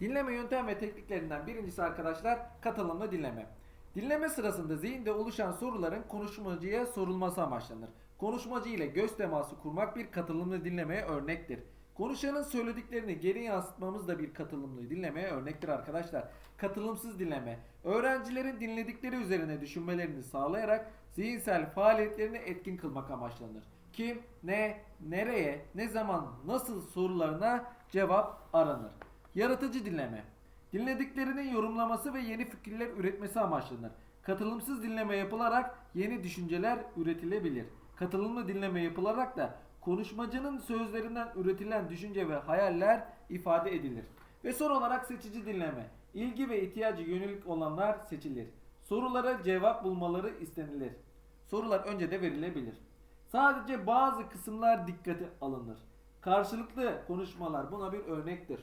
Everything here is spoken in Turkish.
Dinleme yöntem ve tekniklerinden birincisi arkadaşlar katılımlı dinleme. Dinleme sırasında zihinde oluşan soruların konuşmacıya sorulması amaçlanır. Konuşmacı ile göz teması kurmak bir katılımlı dinlemeye örnektir. Konuşanın söylediklerini geri yansıtmamız da bir katılımlı dinlemeye örnektir arkadaşlar. Katılımsız dinleme, öğrencilerin dinledikleri üzerine düşünmelerini sağlayarak zihinsel faaliyetlerini etkin kılmak amaçlanır. Kim, ne, nereye, ne zaman, nasıl sorularına cevap aranır. Yaratıcı dinleme. Dinlediklerinin yorumlaması ve yeni fikirler üretmesi amaçlanır. Katılımsız dinleme yapılarak yeni düşünceler üretilebilir. Katılımlı dinleme yapılarak da konuşmacının sözlerinden üretilen düşünce ve hayaller ifade edilir. Ve son olarak seçici dinleme. İlgi ve ihtiyacı yönelik olanlar seçilir. Sorulara cevap bulmaları istenilir. Sorular önce de verilebilir. Sadece bazı kısımlar dikkate alınır. Karşılıklı konuşmalar buna bir örnektir.